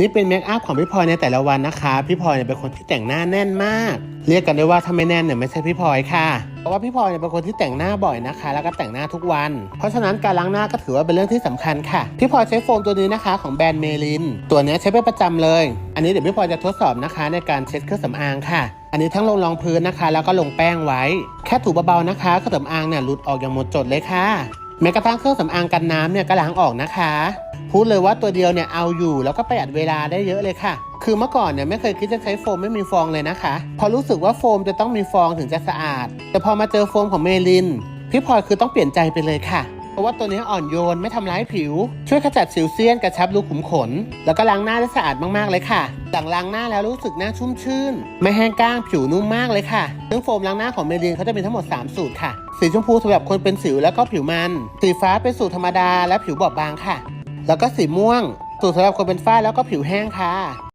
นี่เป็นเมคอัพของพี่พลอยในแต่ละวันนะคะ พี่พลอยเนี่ยเป็นคนที่แต่งหน้าแน่นมาก เรียกกันได้ว่าถ้าไม่แน่นเนี่ยไม่ใช่พี่พลอยค่ะ เพราะว่าพี่พลอยเนี่ยเป็นคนที่แต่งหน้าบ่อยนะคะ แล้วก็แต่งหน้าทุกวัน เพราะฉะนั้นการล้างหน้าก็ถือว่าเป็นเรื่องที่สำคัญค่ะ พี่พลอยใช้โฟมตัวนี้นะคะ ของแบรนด์เมลิน ตัวนี้ใช้เป็นประจำเลย อันนี้เดี๋ยวพี่พลอยจะทดสอบนะคะ ในการเช็ดเครื่องสำอางค่ะ อันนี้ทั้งลงรองพื้นนะคะ แล้วก็ลงแป้งไว้ แค่ถูเบาๆนะคะเครื่องสำอางเนี่ยหลุดออกอย่างหมดจดเลยค่ะ แม้กระทั่งเครื่องสำอางกันน้ำเนี่ยก็ล้างออกนะคะ พูดเลยว่าตัวเดียวเนี่ยเอาอยู่แล้วก็ประหยัดเวลาได้เยอะเลยค่ะ คือเมื่อก่อนเนี่ยไม่เคยคิดจะใช้โฟมไม่มีฟองเลยนะคะพอรู้สึกว่าโฟมจะต้องมีฟองถึงจะสะอาด แต่พอมาเจอโฟมของเมลินพี่พลอยคือต้องเปลี่ยนใจไปเลยค่ะเพราะว่าตัวนี้อ่อนโยนไม่ทำร้ายผิว ช่วยขจัดสิวเซียนกระชับรูขุมขน แล้วก็ล้างหน้าได้สะอาดมากๆเลยค่ะหลังล้างหน้าแล้วรู้สึกหน้าชุ่มชื่น ไม่แห้งก้างผิวนุ่มมากเลยค่ะซึ่งโฟมล้างหน้าของเมลินเขาจะมีทั้งหมด 3 สูตรค่ะสีชมพูสำหรับคนเป็นสิวแล้วก็ผิวมัน สีฟ้าเป็นสูตรธรรมดาและผิวบอบบางค่ะ แล้วก็สีม่วงสูตรสำหรับคนเป็นฝ้าแล้วก็ผิวแห้งค่ะ